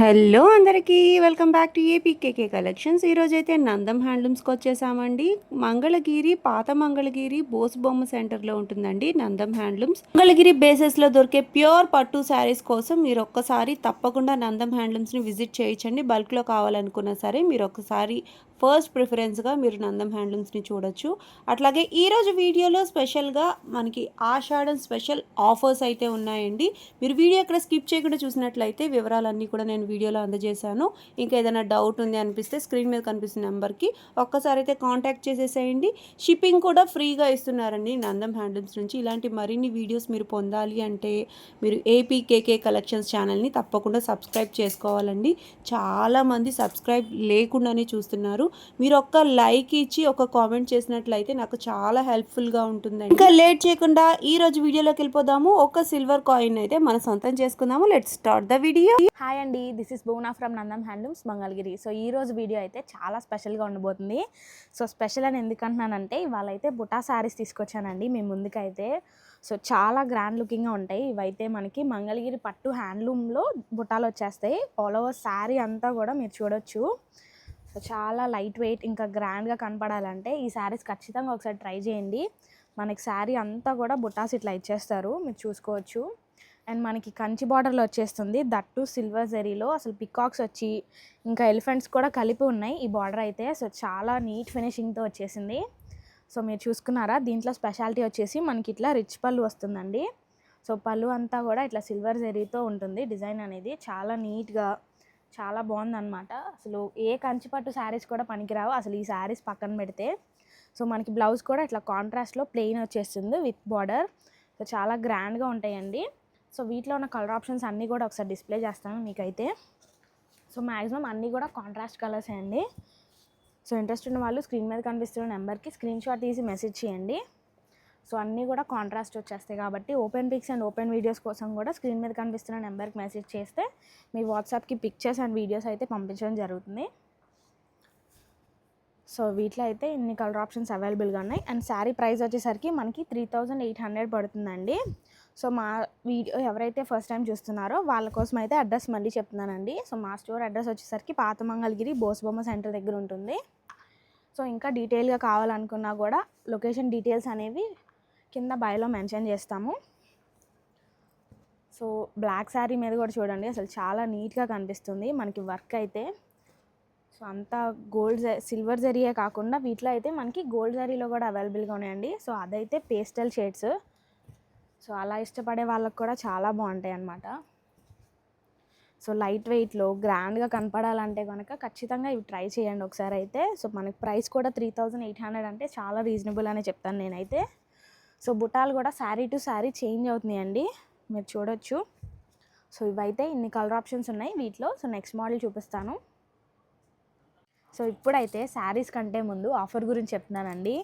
Hello అందరికీ welcome back to APKK collections. ఈరోజు అయితే నందం హ్యాండ్లూమ్స్కి వచ్చేసామండి మంగళగిరి పాత మంగళగిరి బోసుబొమ్మ సెంటర్లో ఉంటుందండి నందం హ్యాండ్లూమ్స్. మంగళగిరి బేసెస్లో దొరికే ప్యూర్ పట్టు శారీస్ కోసం మీరు ఒక్కసారి తప్పకుండా నందం హ్యాండ్లూమ్స్ని విజిట్ చేయించండి బల్క్లో కావాలనుకున్నా సరే మీరు ఒక్కసారి ఫస్ట్ ప్రిఫరెన్స్గా మీరు నందం హ్యాండ్లూమ్స్ని చూడొచ్చు. అట్లాగే ఈరోజు వీడియోలో స్పెషల్గా మనకి ఆషాఢం స్పెషల్ ఆఫర్స్ అయితే ఉన్నాయండి. మీరు వీడియో ఎక్కడ స్కిప్ చేయకుండా చూసినట్లయితే వివరాలన్నీ కూడా నేను వీడియోలో అందజేశాను. ఇంకా ఏదైనా డౌట్ ఉంది అనిపిస్తే స్క్రీన్ మీద కనిపిస్తున్న నెంబర్కి ఒక్కసారి అయితే కాంటాక్ట్ చేసేసేయండి. షిప్పింగ్ కూడా ఫ్రీగా ఇస్తున్నారండి నందం హ్యాండ్లూమ్స్ నుంచి. ఇలాంటి మరిన్ని వీడియోస్ మీరు పొందాలి అంటే మీరు ఏపీకేకే కలెక్షన్స్ ఛానల్ని తప్పకుండా సబ్స్క్రైబ్ చేసుకోవాలండి. చాలామంది సబ్స్క్రైబ్ లేకుండానే చూస్తున్నారు. మీరు ఒక్క లైక్ ఇచ్చి ఒక కామెంట్ చేసినట్లయితే నాకు చాలా హెల్ప్ఫుల్గా ఉంటుందండి. ఇంకా లేట్ చేయకుండా ఈ రోజు వీడియోలోకి వెళ్ళిపోదాము. ఒక సిల్వర్ కాయిన్ అయితే మన సొంతం చేసుకుందాము. Let start the video. Hi అండి this is Bona from Nandam handlooms Mangalagiri. So ఈ రోజు వీడియో అయితే చాలా స్పెషల్గా ఉండబోతుంది. సో స్పెషల్ అని ఎందుకంటున్నానంటే ఇవాళ అయితే బుటా శారీస్ తీసుకొచ్చానండి మీ ముందుకైతే. సో చాలా గ్రాండ్ లుకింగ్గా ఉంటాయి. ఇవైతే మనకి మంగళగిరి పట్టు హ్యాండ్లూమ్లో బుటాలు వచ్చేస్తాయి. ఆల్ ఓవర్ శారీ అంతా కూడా మీరు చూడొచ్చు. సో చాలా లైట్ వెయిట్ ఇంకా గ్రాండ్గా కనపడాలంటే ఈ శారీస్ ఖచ్చితంగా ఒకసారి ట్రై చేయండి. మనకి శారీ అంతా కూడా బుటాస్ ఇట్లా ఇచ్చేస్తారు మీరు చూసుకోవచ్చు. అండ్ మనకి కంచి బార్డర్లో వచ్చేస్తుంది దట్టు సిల్వర్ జరీలో. అసలు పికాక్స్ వచ్చి ఇంకా ఎలిఫెంట్స్ కూడా కలిపి ఉన్నాయి ఈ బార్డర్ అయితే. సో చాలా నీట్ ఫినిషింగ్తో వచ్చేసింది. సో మీరు చూసుకున్నారా? దీంట్లో స్పెషాలిటీ వచ్చేసి మనకి ఇట్లా రిచ్ పళ్ళు వస్తుందండి. సో పళ్ళు అంతా కూడా ఇట్లా సిల్వర్ జరీతో ఉంటుంది డిజైన్ అనేది. చాలా నీట్గా చాలా బాగుందన్నమాట. అసలు ఏ కంచిపట్టు శారీస్ కూడా పనికిరావు. అసలు ఈ శారీస్ పక్కన పెడితే. సో మనకి బ్లౌజ్ కూడా ఇట్లా కాంట్రాస్ట్లో ప్లెయిన్ వచ్చేస్తుంది విత్ బార్డర్ సో చాలా గ్రాండ్గా ఉంటాయండి. సో వీటిలో ఉన్న కలర్ ఆప్షన్స్ అన్నీ కూడా ఒకసారి డిస్ప్లే చేస్తాను మీకైతే. సో మ్యాక్సిమం అన్నీ కూడా కాంట్రాస్ట్ కలర్స్ అండి. సో ఇంట్రెస్ట్ ఉన్న వాళ్ళు స్క్రీన్ మీద కనిపిస్తున్న నెంబర్కి స్క్రీన్ షాట్ తీసి మెసేజ్ చేయండి. సో అన్నీ కూడా కాంట్రాస్ట్ వచ్చేస్తాయి కాబట్టి open pics and open videos కోసం కూడా స్క్రీన్ మీద కనిపిస్తున్న నెంబర్కి మెసేజ్ చేస్తే మీ వాట్సాప్కి పిక్చర్స్ అండ్ వీడియోస్ అయితే పంపించడం జరుగుతుంది. సో వీటిలో అయితే ఇన్ని కలర్ ఆప్షన్స్ అవైలబుల్గా ఉన్నాయి. అండ్ శారీ ప్రైస్ వచ్చేసరికి మనకి త్రీ థౌజండ్ ఎయిట్ హండ్రెడ్ పడుతుందండి. సో మా వీడియో ఎవరైతే ఫస్ట్ టైం చూస్తున్నారో వాళ్ళ కోసం అయితే అడ్రస్ మళ్ళీ చెప్తున్నానండి. సో మా స్టోర్ అడ్రస్ వచ్చేసరికి పాత మంగళగిరి బోస్బొమ్మ సెంటర్ దగ్గర ఉంటుంది. సో ఇంకా డీటెయిల్గా కావాలనుకున్నా కూడా లొకేషన్ డీటెయిల్స్ అనేవి కింద బయలో మెన్షన్ చేస్తాము. సో బ్లాక్ శారీ మీద కూడా చూడండి అసలు చాలా నీట్గా కనిపిస్తుంది. మనకి వర్క్ అయితే. సో అంతా గోల్డ్ సిల్వర్ జరీయే కాకుండా వీటిలో అయితే మనకి గోల్డ్ జరీలో కూడా అవైలబుల్గా ఉన్నాయండి. సో అదైతే పేస్టల్ షేడ్స్ సో అలా ఇష్టపడే వాళ్ళకి కూడా చాలా బాగుంటాయి అన్నమాట. సో లైట్ వెయిట్లో గ్రాండ్గా కనపడాలంటే కనుక ఖచ్చితంగా ఇవి ట్రై చేయండి ఒకసారి అయితే. సో మనకి ప్రైస్ కూడా త్రీ థౌజండ్ ఎయిట్ హండ్రెడ్ అంటే చాలా రీజనబుల్ అనే చెప్తాను నేనైతే. సో బుటాలు కూడా శారీ టు శారీ చేంజ్ అవుతున్నాయండి. మీరు చూడొచ్చు. సో ఇవైతే ఇన్ని కలర్ ఆప్షన్స్ ఉన్నాయి వీటిలో. సో నెక్స్ట్ మోడల్ చూపిస్తాను. సో ఇప్పుడైతే శారీస్ కంటే ముందు ఆఫర్ గురించి చెప్తున్నానండి.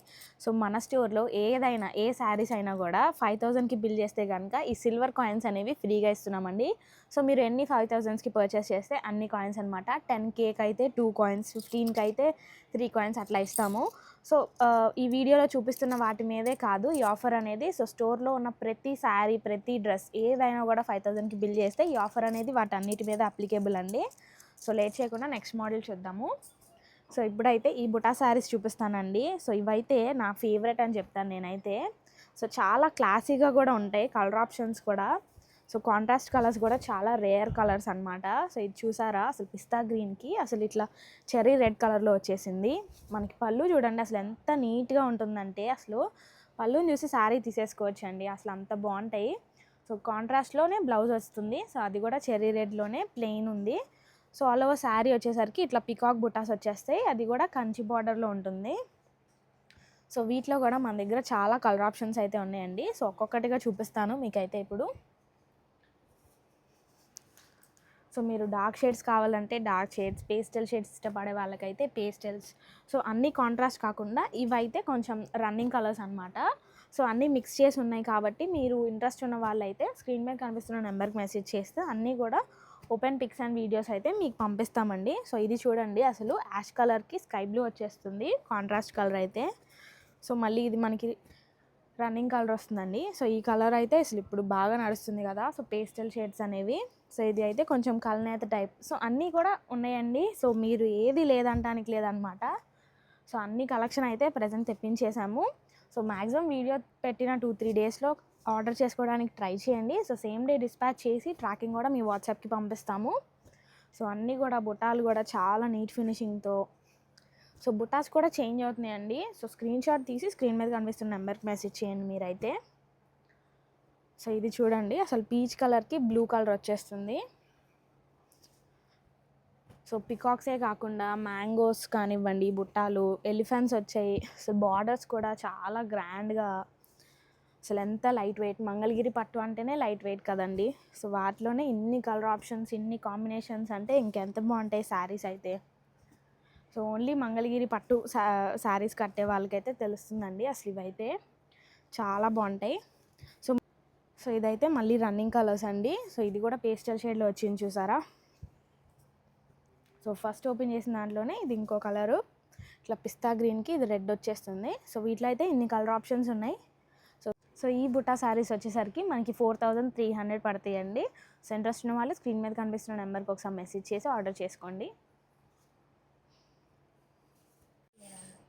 సో మన స్టోర్లో ఏదైనా ఏ శారీస్ అయినా కూడా ఫైవ్ థౌజండ్కి బిల్ చేస్తే కనుక ఈ సిల్వర్ కాయిన్స్ అనేవి ఫ్రీగా ఇస్తున్నామండి. సో మీరు ఎన్ని ఫైవ్ థౌజండ్స్కి పర్చేస్ చేస్తే అన్ని కాయిన్స్ అనమాట టెన్ కేక్ అయితే టూ కాయిన్స్ ఫిఫ్టీన్కి అయితే త్రీ కాయిన్స్ అట్లా ఇస్తాము. సో ఈ వీడియోలో చూపిస్తున్న వాటి మీదే కాదు ఈ ఆఫర్ అనేది. సో స్టోర్లో ఉన్న ప్రతి శారీ ప్రతి డ్రెస్ ఏదైనా కూడా ఫైవ్ థౌజండ్కి బిల్ చేస్తే ఈ ఆఫర్ అనేది వాటి అన్నిటి మీద అప్లికేబుల్ అండి. సో లేట్ చేయకుండా నెక్స్ట్ మోడల్ చూద్దాము. సో ఇప్పుడైతే ఈ బుటా శారీస్ చూపిస్తానండి. సో ఇవైతే నా ఫేవరెట్ అని చెప్తాను నేనైతే. సో చాలా క్లాసీగా కూడా ఉంటాయి కలర్ ఆప్షన్స్ కూడా. సో కాంట్రాస్ట్ కలర్స్ కూడా చాలా రేర్ కలర్స్ అన్నమాట. సో ఇది చూసారా? అసలు పిస్తా గ్రీన్కి అసలు ఇట్లా చెర్రీ రెడ్ కలర్లో వచ్చేసింది. మనకి పళ్ళు చూడండి అసలు ఎంత నీట్గా ఉంటుందంటే అసలు పళ్ళుని చూసి శారీ తీసేసుకోవచ్చు అండి అసలు అంత బాగుంటాయి. సో కాంట్రాస్ట్లోనే బ్లౌజ్ వస్తుంది. సో అది కూడా చెర్రీ రెడ్లోనే ప్లెయిన్ ఉంది. సో ఆల్ ఓవర్ శారీ వచ్చేసరికి ఇట్లా పికాక్ బుటాస్ వచ్చేస్తాయి. అది కూడా కంచి బార్డర్లో ఉంటుంది. సో వీటిలో కూడా మన దగ్గర చాలా కలర్ ఆప్షన్స్ అయితే ఉన్నాయండి. సో ఒక్కొక్కటిగా చూపిస్తాను మీకైతే ఇప్పుడు. సో మీరు డార్క్ షేడ్స్ కావాలంటే డార్క్ షేడ్స్ పేస్టల్ షేడ్స్ ఇష్టపడే వాళ్ళకైతే పేస్టల్స్ సో అన్నీ కాంట్రాస్ట్ కాకుండా ఇవైతే కొంచెం రన్నింగ్ కలర్స్ అనమాట సో అన్నీ మిక్స్ చేసి ఉన్నాయి కాబట్టి మీరు ఇంట్రెస్ట్ ఉన్న వాళ్ళైతే స్క్రీన్ మీద కనిపిస్తున్న నెంబర్కి మెసేజ్ చేస్తే అన్నీ కూడా ఓపెన్ పిక్స్ అండ్ వీడియోస్ అయితే మీకు పంపిస్తామండి. సో ఇది చూడండి అసలు యాష్ కలర్కి స్కై బ్లూ వచ్చేస్తుంది కాంట్రాస్ట్ కలర్ అయితే. సో మళ్ళీ ఇది మనకి రన్నింగ్ కలర్ వస్తుందండి. సో ఈ కలర్ అయితే అసలు ఇప్పుడు బాగా నడుస్తుంది కదా సో పేస్టల్ షేడ్స్ అనేవి. సో ఇది అయితే కొంచెం కలనేత టైప్. సో అన్నీ కూడా ఉన్నాయండి. సో మీరు ఏది లేదంటానికి లేదనమాట. సో అన్ని కలెక్షన్ అయితే ప్రజెంట్ తెప్పించేసాము సో మ్యాక్సిమం వీడియో పెట్టిన టూ త్రీ డేస్లో ఆర్డర్ చేసుకోవడానికి ట్రై చేయండి. సో సేమ్ డే డిస్పాచ్ చేసి ట్రాకింగ్ కూడా మీ వాట్సాప్కి పంపిస్తాము. సో అన్నీ కూడా బుటాలు కూడా చాలా నీట్ ఫినిషింగ్తో. సో బుటాస్ కూడా చేంజ్ అవుతున్నాయండి. సో స్క్రీన్ షాట్ తీసి స్క్రీన్ మీద కనిపిస్తున్న నెంబర్కి మెసేజ్ చేయండి మీరైతే. సో ఇది చూడండి. అసలు పీచ్ కలర్కి బ్లూ కలర్ వచ్చేస్తుంది. సో పికాక్సే కాకుండా మ్యాంగోస్ కానివ్వండి బుట్టాలు ఎలిఫెంట్స్ వచ్చాయి. సో బార్డర్స్ కూడా చాలా గ్రాండ్గా అసలు ఎంత లైట్ వెయిట్? మంగళగిరి పట్టు అంటేనే లైట్ వెయిట్ కదండి. సో వాటిలోనే ఇన్ని కలర్ ఆప్షన్స్ ఇన్ని కాంబినేషన్స్ అంటే ఇంకెంత బాగుంటాయి శారీస్ అయితే? సో ఓన్లీ మంగళగిరి పట్టు శా శారీస్ కట్టే వాళ్ళకైతే తెలుస్తుందండి. అసలు ఇవైతే చాలా బాగుంటాయి. సో సో ఇదైతే మళ్ళీ రన్నింగ్ కలర్స్ అండి. సో ఇది కూడా పేస్టల్ షేడ్లో వచ్చింది చూసారా? సో ఫస్ట్ ఓపెన్ చేసిన దాంట్లోనే ఇది ఇంకో కలరు. ఇట్లా పిస్తా గ్రీన్కి ఇది రెడ్ వచ్చేస్తుంది. సో వీటిలో అయితే ఇన్ని కలర్ ఆప్షన్స్ ఉన్నాయి. సో ఈ బుట్టా శారీస్ వచ్చేసరికి మనకి ఫోర్ థౌజండ్ త్రీ హండ్రెడ్ పడతాయండి. సో ఇంట్రెస్ట్ ఉన్న వాళ్ళు స్క్రీన్ మీద కనిపిస్తున్న నెంబర్కి ఒకసారి మెసేజ్ చేసి ఆర్డర్ చేసుకోండి.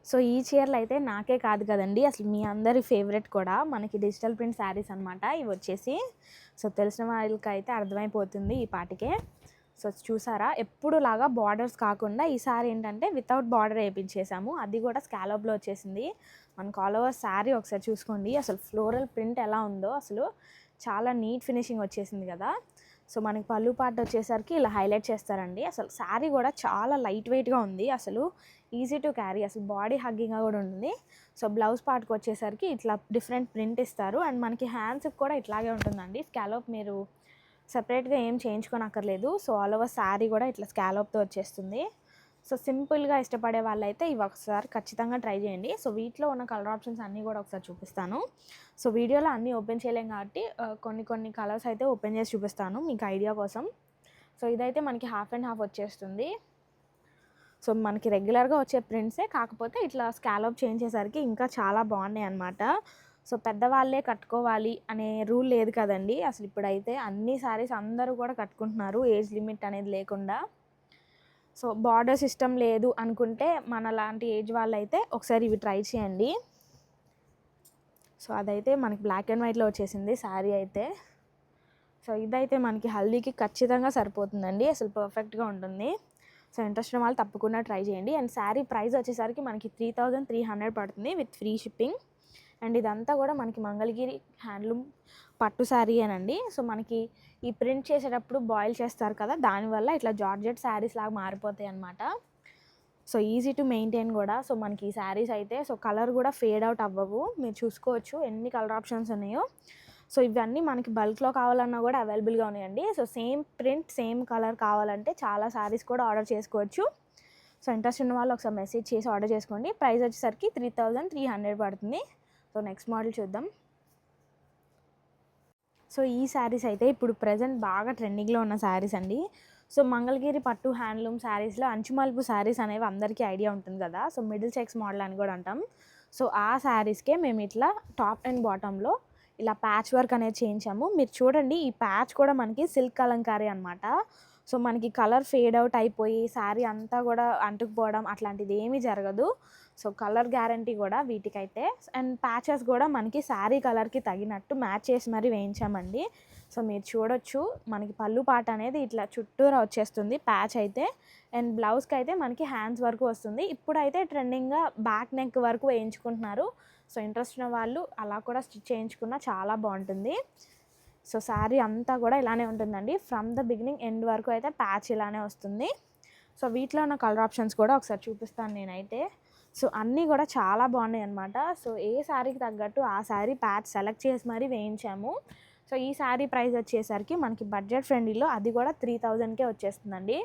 సో ఈ చీరలు అయితే నాకే కాదు కదండి. అసలు మీ అందరి ఫేవరెట్ కూడా. మనకి డిజిటల్ ప్రింట్ శారీస్ అనమాట ఇవి వచ్చేసి సో తెలిసిన వాళ్ళకి అయితే అర్థమైపోతుంది ఈ పాటికే. సో చూసారా? ఎప్పుడు లాగా బార్డర్స్ కాకుండా ఈసారి ఏంటంటే వితౌట్ బార్డర్ వేయించేసాము. అది కూడా స్కాలప్లో వచ్చేసింది. మనకు ఆల్ ఓవర్ శారీ ఒకసారి చూసుకోండి. అసలు ఫ్లోరల్ ప్రింట్ ఎలా ఉందో అసలు చాలా నీట్ ఫినిషింగ్ వచ్చేసింది కదా. సో మనకి పళ్ళు పాట వచ్చేసరికి ఇలా హైలైట్ చేస్తారండి. అసలు శారీ కూడా చాలా లైట్ వెయిట్గా ఉంది. అసలు ఈజీ టు క్యారీ అసలు బాడీ హగ్గింగ్గా కూడా ఉంటుంది. సో బ్లౌజ్ పార్ట్కి వచ్చేసరికి ఇట్లా డిఫరెంట్ ప్రింట్ ఇస్తారు. అండ్ మనకి హ్యాండ్స్కి కూడా ఇట్లాగే ఉంటుందండి. స్కాలప్ మీరు సపరేట్గా ఏం చేయించుకోనక్కర్లేదు. సో ఆల్ ఓవర్ శారీ కూడా ఇట్లా స్కాలప్తో వచ్చేస్తుంది. సో సింపుల్గా ఇష్టపడే వాళ్ళైతే ఇవి ఒకసారి ఖచ్చితంగా ట్రై చేయండి. సో వీటిలో ఉన్న కలర్ ఆప్షన్స్ అన్నీ కూడా ఒకసారి చూపిస్తాను. సో వీడియోలో అన్నీ ఓపెన్ చేయలేం కాబట్టి uh, కొన్ని కొన్ని కలర్స్ అయితే ఓపెన్ చేసి చూపిస్తాను మీకు ఐడియా కోసం. సో ఇదైతే మనకి హాఫ్ అండ్ హాఫ్ వచ్చేస్తుంది. సో మనకి రెగ్యులర్గా వచ్చే ప్రింట్సే కాకపోతే ఇట్లా స్కాలప్ చేయించేసరికి ఇంకా చాలా బాగున్నాయి అన్నమాట సో పెద్దవాళ్ళే కట్టుకోవాలి అనే రూల్ లేదు కదండి. అసలు ఇప్పుడైతే అన్ని సారీస్ అందరూ కూడా కట్టుకుంటున్నారు ఏజ్ లిమిట్ అనేది లేకుండా. సో బార్డర్ సిస్టమ్ లేదు అనుకుంటే మన లాంటి ఏజ్ వాళ్ళైతే ఒకసారి ఇవి ట్రై చేయండి. సో అదైతే మనకి బ్లాక్ అండ్ వైట్లో వచ్చేసింది శారీ అయితే. సో ఇదైతే మనకి హల్దీకి ఖచ్చితంగా సరిపోతుందండి అసలు పర్ఫెక్ట్గా ఉంటుంది. సో ఇంట్రెస్ట్ ఉన్న వాళ్ళు తప్పకుండా ట్రై చేయండి. అండ్ శారీ ప్రైస్ వచ్చేసరికి మనకి త్రీ థౌజండ్ త్రీ హండ్రెడ్ పడుతుంది విత్ ఫ్రీ షిప్పింగ్. అండ్ ఇదంతా కూడా మనకి మంగళగిరి హ్యాండ్లూమ్ పట్టు శారీ అనండి. సో మనకి ఈ ప్రింట్ చేసేటప్పుడు బాయిల్ చేస్తారు కదా దానివల్ల ఇట్లా జార్జెట్ శారీస్ లాగా మారిపోతాయి అన్నమాట. సో ఈజీ టు మెయింటైన్ కూడా. సో మనకి ఈ శారీస్ అయితే సో కలర్ కూడా ఫేడ్ అవుట్ అవ్వవు. మీరు చూసుకోవచ్చు ఎన్ని కలర్ ఆప్షన్స్ ఉన్నాయో. సో ఇవన్నీ మనకి బల్క్లో కావాలన్నా కూడా అవైలబుల్గా ఉన్నాయండి. So same print same colour కావాలంటే చాలా శారీస్ కూడా ఆర్డర్ చేసుకోవచ్చు. సో ఇంట్రెస్ట్ ఉన్న వాళ్ళు ఒకసారి మెసేజ్ చేసి ఆర్డర్ చేసుకోండి. ప్రైస్ వచ్చేసరికి త్రీ థౌజండ్ త్రీ హండ్రెడ్ పడుతుంది. సో నెక్స్ట్ మోడల్ చూద్దాం. సో ఈ శారీస్ అయితే ఇప్పుడు ప్రజెంట్ బాగా ట్రెండింగ్లో ఉన్న శారీస్ అండి. సో మంగళగిరి పట్టు హ్యాండ్లూమ్ శారీస్లో అంచుమల్పు శారీస్ అనేవి అందరికీ ఐడియా ఉంటుంది కదా. సో మిడిల్ చెక్స్ మోడల్ అని కూడా అంటాం. సో ఆ శారీస్కే మేము ఇట్లా టాప్ అండ్ బాటంలో ఇలా ప్యాచ్ వర్క్ అనేది చేయించాము. మీరు చూడండి ఈ ప్యాచ్ కూడా మనకి సిల్క్ అలంకారీ అనమాట సో మనకి కలర్ ఫేడ్ అవుట్ అయిపోయి శారీ అంతా కూడా అంటుకుపోవడం అట్లాంటిది ఏమీ జరగదు. సో కలర్ గ్యారంటీ కూడా వీటికైతే. అండ్ ప్యాచెస్ కూడా మనకి శారీ కలర్కి తగినట్టు మ్యాచ్ చేసి మరీ వేయించామండి. సో మీరు చూడొచ్చు మనకి పళ్ళు పాట అనేది ఇట్లా చుట్టూరా వచ్చేస్తుంది ప్యాచ్ అయితే. అండ్ బ్లౌజ్కి అయితే మనకి హ్యాండ్స్ వరకు వస్తుంది. ఇప్పుడైతే ట్రెండింగ్గా బ్యాక్ నెక్ వరకు వేయించుకుంటున్నారు. సో ఇంట్రెస్ట్ ఉన్న వాళ్ళు అలా కూడా స్టిచ్ చేయించుకున్నా చాలా బాగుంటుంది. సో శారీ అంతా కూడా ఇలానే ఉంటుందండి. ఫ్రమ్ ద బిగినింగ్ ఎండ్ వరకు అయితే ప్యాచ్ ఇలానే వస్తుంది. సో వీటిలో ఉన్న కలర్ ఆప్షన్స్ కూడా ఒకసారి చూపిస్తాను నేనైతే. సో అన్నీ కూడా చాలా బాగున్నాయి అనమాట సో ఏ శారీకి తగ్గట్టు ఆ శారీ ప్యాచ్ సెలెక్ట్ చేసి మరీ వేయించాము. సో ఈ శారీ ప్రైస్ వచ్చేసరికి మనకి బడ్జెట్ ఫ్రెండ్లీలో అది కూడా త్రీ థౌజండ్కే వచ్చేస్తుందండి.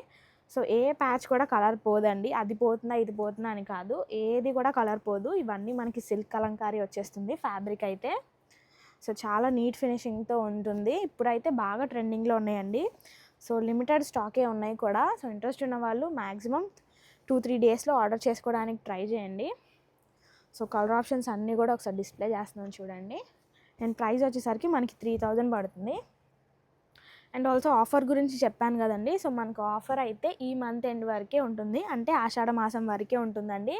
సో ఏ ప్యాచ్ కూడా కలర్ పోదండి. అది పోతుందా ఇది పోతుందా అని కాదు. ఏది కూడా కలర్ పోదు. ఇవన్నీ మనకి సిల్క్ కలంకారీ వచ్చేస్తుంది ఫ్యాబ్రిక్ అయితే. సో చాలా నీట్ ఫినిషింగ్తో ఉంటుంది. ఇప్పుడైతే బాగా ట్రెండింగ్లో ఉన్నాయండి. సో లిమిటెడ్ స్టాకే ఉన్నాయి కూడా. సో ఇంట్రెస్ట్ ఉన్న వాళ్ళు మ్యాక్సిమం టూ త్రీ డేస్లో ఆర్డర్ చేసుకోవడానికి ట్రై చేయండి. సో కలర్ ఆప్షన్స్ అన్నీ కూడా ఒకసారి డిస్ప్లే చేస్తున్నాను చూడండి. అండ్ ప్రైస్ వచ్చేసరికి మనకి త్రీ థౌజండ్ పడుతుంది. అండ్ ఆల్సో ఆఫర్ గురించి చెప్పాను కదండి. సో మనకు ఆఫర్ అయితే ఈ మంత్ ఎండ్ వరకే ఉంటుంది. అంటే ఆషాఢ మాసం వరకే ఉంటుందండి.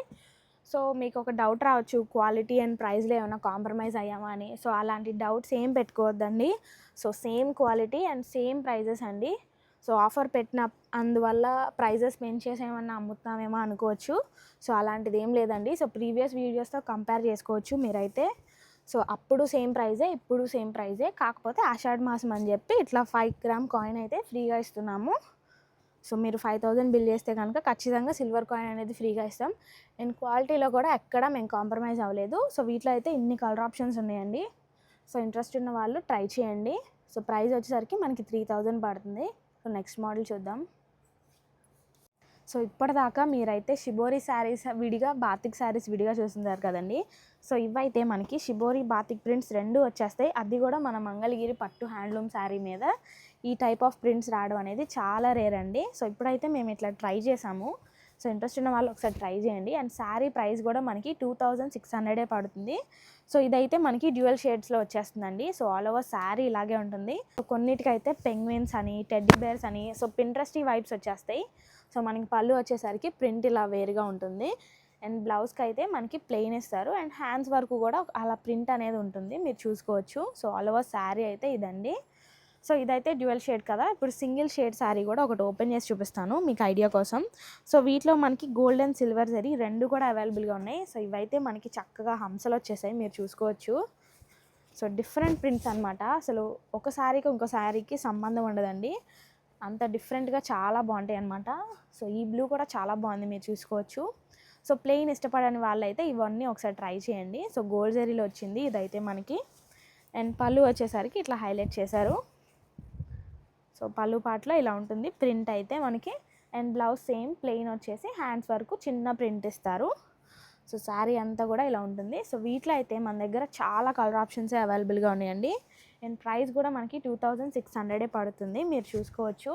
సో మీకు ఒక డౌట్ రావచ్చు క్వాలిటీ అండ్ ప్రైస్లో ఏమైనా కాంప్రమైజ్ అయ్యామా అని. సో అలాంటి డౌట్స్ ఏం పెట్టుకోవద్దండి. So same quality and same prices అండి. సో ఆఫర్ పెట్టిన అందువల్ల ప్రైజెస్ పెంచేసి ఏమన్నా అమ్ముతామేమో అనుకోవచ్చు. సో అలాంటిది ఏం లేదండి. సో ప్రీవియస్ వీడియోస్తో కంపేర్ చేసుకోవచ్చు మీరైతే. సో అప్పుడు సేమ్ ప్రైజే ఇప్పుడు సేమ్ ప్రైజే. కాకపోతే ఆషాఢ మాసం అని చెప్పి ఇట్లా ఫైవ్ గ్రామ్ కాయిన్ అయితే ఫ్రీగా ఇస్తున్నాము. సో మీరు ఫైవ్ థౌజండ్ బిల్ చేస్తే కనుక ఖచ్చితంగా సిల్వర్ కాయిన్ అనేది ఫ్రీగా ఇస్తాం. అండ్ క్వాలిటీలో కూడా ఎక్కడ మేము కాంప్రమైజ్ అవ్వలేదు. సో వీటిలో అయితే ఇన్ని కలర్ ఆప్షన్స్ ఉన్నాయండి. సో ఇంట్రెస్ట్ ఉన్న వాళ్ళు ట్రై చేయండి. సో ప్రైస్ వచ్చేసరికి మనకి త్రీ థౌజండ్ పడుతుంది. సో నెక్స్ట్ మోడల్ చూద్దాం. సో ఇప్పటిదాకా మీరైతే షిబోరి శారీస్ విడిగా బాతిక్ శారీస్ విడిగా చూస్తున్నారు కదండి. సో ఇవైతే మనకి షిబోరి బాతిక్ ప్రింట్స్ రెండు వచ్చేస్తాయి. అది కూడా మన మంగళగిరి పట్టు హ్యాండ్లూమ్ శారీ మీద ఈ టైప్ ఆఫ్ ప్రింట్స్ రావడం అనేది చాలా రేర్ అండి. సో ఇప్పుడైతే మేము ఇట్లా ట్రై చేసాము. సో ఇంట్రెస్ట్ ఉన్న వాళ్ళు ఒకసారి ట్రై చేయండి. అండ్ శారీ ప్రైస్ కూడా మనకి టూ థౌజండ్ సిక్స్ హండ్రెడే పడుతుంది. సో ఇదైతే మనకి డ్యూయల్ షేడ్స్లో వచ్చేస్తుందండి. సో ఆల్ ఓవర్ శారీ ఇలాగే ఉంటుంది. సో కొన్నిటికైతే పెంగ్విన్స్ అని టెడ్డీ బేర్స్ అని సో పింట్రెస్టీ వైబ్స్ వచ్చేస్తాయి. సో మనకి పళ్ళు వచ్చేసరికి ప్రింట్ ఇలా వేరుగా ఉంటుంది. అండ్ బ్లౌజ్కి అయితే మనకి ప్లెయిన్ ఇస్తారు. అండ్ హ్యాండ్స్ వరకు కూడా అలా ప్రింట్ అనేది ఉంటుంది. మీరు చూసుకోవచ్చు. సో ఆల్ ఓవర్ శారీ అయితే ఇదండి. సో ఇదైతే డ్యూయల్ షేడ్ కదా. ఇప్పుడు సింగిల్ షేడ్ శారీ కూడా ఒకటి ఓపెన్ చేసి చూపిస్తాను మీకు ఐడియా కోసం. సో వీటిలో మనకి గోల్డ్ అండ్ సిల్వర్ జరీ రెండు కూడా అవైలబుల్గా ఉన్నాయి. సో ఇవైతే మనకి చక్కగా హంసలు వచ్చేసాయి. మీరు చూసుకోవచ్చు. సో డిఫరెంట్ ప్రింట్స్ అనమాట అసలు ఒక శారీకి ఇంకో శారీకి సంబంధం ఉండదండి. అంత డిఫరెంట్గా చాలా బాగుంటాయి అనమాట సో ఈ బ్లూ కూడా చాలా బాగుంది. మీరు చూసుకోవచ్చు. సో ప్లెయిన్ ఇష్టపడని వాళ్ళైతే ఇవన్నీ ఒకసారి ట్రై చేయండి. సో గోల్డ్ జరీలో వచ్చింది. ఇదైతే మనకి. అండ్ పళ్ళు వచ్చేసరికి ఇట్లా హైలైట్ చేశారు. సో పళ్ళు పాటలో ఇలా ఉంటుంది. ప్రింట్ అయితే మనకి అండ్ బ్లౌజ్ సేమ్ ప్లెయిన్ వచ్చేసి హ్యాండ్స్ వరకు చిన్న ప్రింట్ ఇస్తారు. సో శారీ అంతా కూడా ఇలా ఉంటుంది. సో వీటిలో అయితే మన దగ్గర చాలా కలర్ ఆప్షన్స్ అవైలబుల్గా ఉన్నాయండి. అండ్ ప్రైస్ కూడా మనకి టూ థౌజండ్ సిక్స్ హండ్రెడే పడుతుంది. మీరు చూసుకోవచ్చు.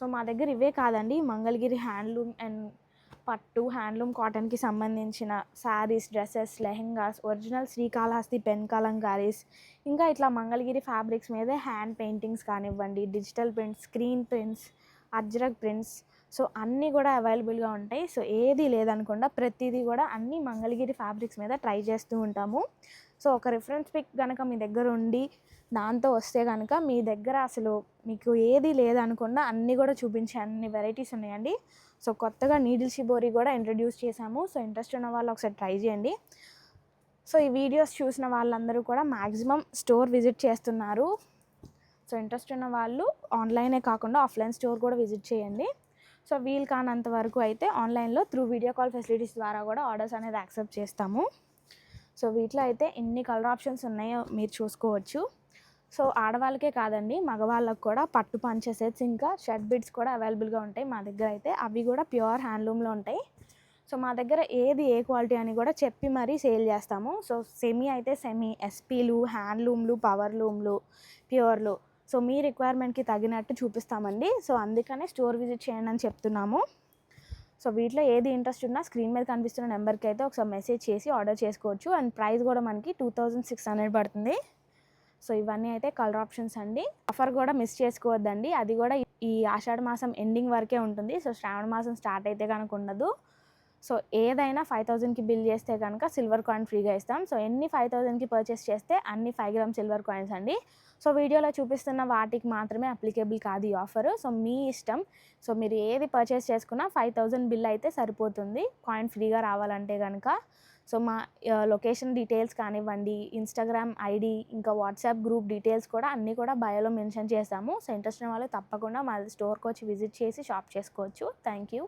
సో మా దగ్గర ఇవే కాదండి. మంగళగిరి హ్యాండ్లూమ్ అండ్ పట్టు హ్యాండ్లూమ్ కాటన్కి సంబంధించిన saris dresses lehengas original Srikalahasti pen kalamkaris ఇంకా ఇట్లా మంగళగిరి ఫ్యాబ్రిక్స్ మీదే హ్యాండ్ పెయింటింగ్స్ కానివ్వండి digital prints screen prints ajrak prints. So అన్నీ కూడా అవైలబుల్గా ఉంటాయి. సో ఏది లేదనకుండా ప్రతిదీ కూడా అన్నీ మంగళగిరి ఫ్యాబ్రిక్స్ మీద ట్రై చేస్తూ ఉంటాము. సో ఒక రిఫరెన్స్ పిక్ కనుక మీ దగ్గర ఉండి దాంతో వస్తే కనుక మీ దగ్గర అసలు మీకు ఏది లేదనుకుండా అన్నీ కూడా చూపించే అన్ని వెరైటీస్ ఉన్నాయండి. సో కొత్తగా నీడిల్ షిబోరి కూడా ఇంట్రడ్యూస్ చేశాము. సో ఇంట్రెస్ట్ ఉన్న వాళ్ళు ఒకసారి ట్రై చేయండి. సో ఈ వీడియోస్ చూసిన వాళ్ళందరూ కూడా మ్యాక్సిమం స్టోర్ విజిట్ చేస్తున్నారు. సో ఇంట్రెస్ట్ ఉన్న వాళ్ళు ఆన్లైనే కాకుండా ఆఫ్లైన్ స్టోర్ కూడా విజిట్ చేయండి. సో వీలు కానంత వరకు అయితే ఆన్లైన్లో త్రూ వీడియో కాల్ ఫెసిలిటీస్ ద్వారా కూడా ఆర్డర్స్ అనేది యాక్సెప్ట్ చేస్తాము. సో వీటిలో అయితే ఎన్ని కలర్ ఆప్షన్స్ ఉన్నాయో మీరు చూసుకోవచ్చు. సో ఆడవాళ్ళకే కాదండి మగవాళ్ళకు కూడా పట్టు పంచ సెట్స్ ఇంకా షర్ట్ బిడ్స్ కూడా అవైలబుల్గా ఉంటాయి మా దగ్గర అయితే. అవి కూడా ప్యూర్ హ్యాండ్లూమ్లో ఉంటాయి. సో మా దగ్గర ఏది ఏ క్వాలిటీ అని కూడా చెప్పి మరీ సేల్ చేస్తాము. సో సెమీ అయితే సెమీ ఎస్పీలు హ్యాండ్లూమ్లు పవర్ లూమ్లు ప్యూర్లు. సో మీ రిక్వైర్మెంట్కి తగినట్టు చూపిస్తామండి. సో అందుకనే స్టోర్ విజిట్ చేయండి అని చెప్తున్నాము. సో వీటిలో ఏది ఇంట్రెస్ట్ ఉన్నా స్క్రీన్ మీద కనిపిస్తున్న నెంబర్కి అయితే ఒకసారి మెసేజ్ చేసి ఆర్డర్ చేసుకోవచ్చు. అండ్ ప్రైస్ కూడా మనకి టూ థౌజండ్ సిక్స్ హండ్రెడ్ పడుతుంది. సో ఇవన్నీ అయితే కలర్ ఆప్షన్స్ అండి. ఆఫర్ కూడా మిస్ చేసుకోవద్దండి. అది కూడా ఈ ఆషాఢ మాసం ఎండింగ్ వరకే ఉంటుంది. సో శ్రావణ మాసం స్టార్ట్ అయితే కనుక ఉండదు. సో ఏదైనా ఫైవ్ థౌజండ్కి బిల్ చేస్తే కనుక సిల్వర్ కాయిన్ ఫ్రీగా ఇస్తాం. సో ఎన్ని ఫైవ్ థౌజండ్కి పర్చేస్ చేస్తే అన్ని ఫైవ్ గ్రామ్ సిల్వర్ కాయిన్స్ అండి. సో వీడియోలో చూపిస్తున్న వాటికి మాత్రమే అప్లికేబుల్ కాదు ఈ ఆఫర్ సో మీ ఇష్టం. సో మీరు ఏది పర్చేస్ చేసుకున్నా ఫైవ్ థౌజండ్ బిల్ అయితే సరిపోతుంది. కాయిన్ ఫ్రీగా రావాలంటే కనుక. సో మా లొకేషన్ డీటెయిల్స్ కానివ్వండి ఇన్స్టాగ్రామ్ ఐడి ఇంకా వాట్సాప్ గ్రూప్ డీటెయిల్స్ కూడా అన్నీ కూడా బయోలో మెన్షన్ చేసాము సో ఇంట్రెస్ట్ ఉన్న వాళ్ళు తప్పకుండా మా స్టోర్కి వచ్చి విజిట్ చేసి షాప్ చేసుకోవచ్చు. Thank you